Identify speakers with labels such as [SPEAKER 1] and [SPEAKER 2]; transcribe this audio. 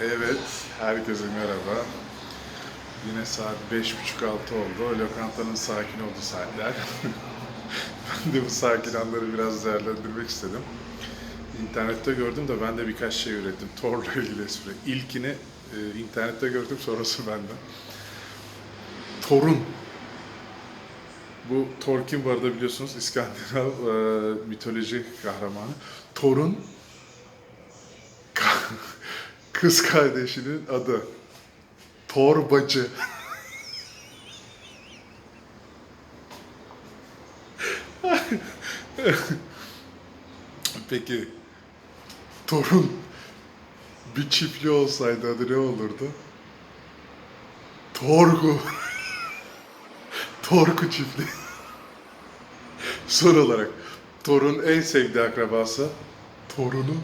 [SPEAKER 1] Evet, herkese merhaba. Yine saat beş buçuk altı oldu. Lokantanın sakin olduğu saatler. ben de bu sakin anları biraz değerlendirmek istedim. İnternette gördüm de ben de birkaç şey ürettim. Tor'la ilgili espri. İlkini e, internette gördüm, sonrası benden. Torun. Bu Thor kim bu arada biliyorsunuz İskandinav e, mitoloji kahramanı. Thor'un ka- kız kardeşinin adı. Torbacı. Peki Thor'un bir çiftliği olsaydı adı ne olurdu? Torgu. Torku çiftliği. Son olarak Thor'un en sevdiği akrabası torunu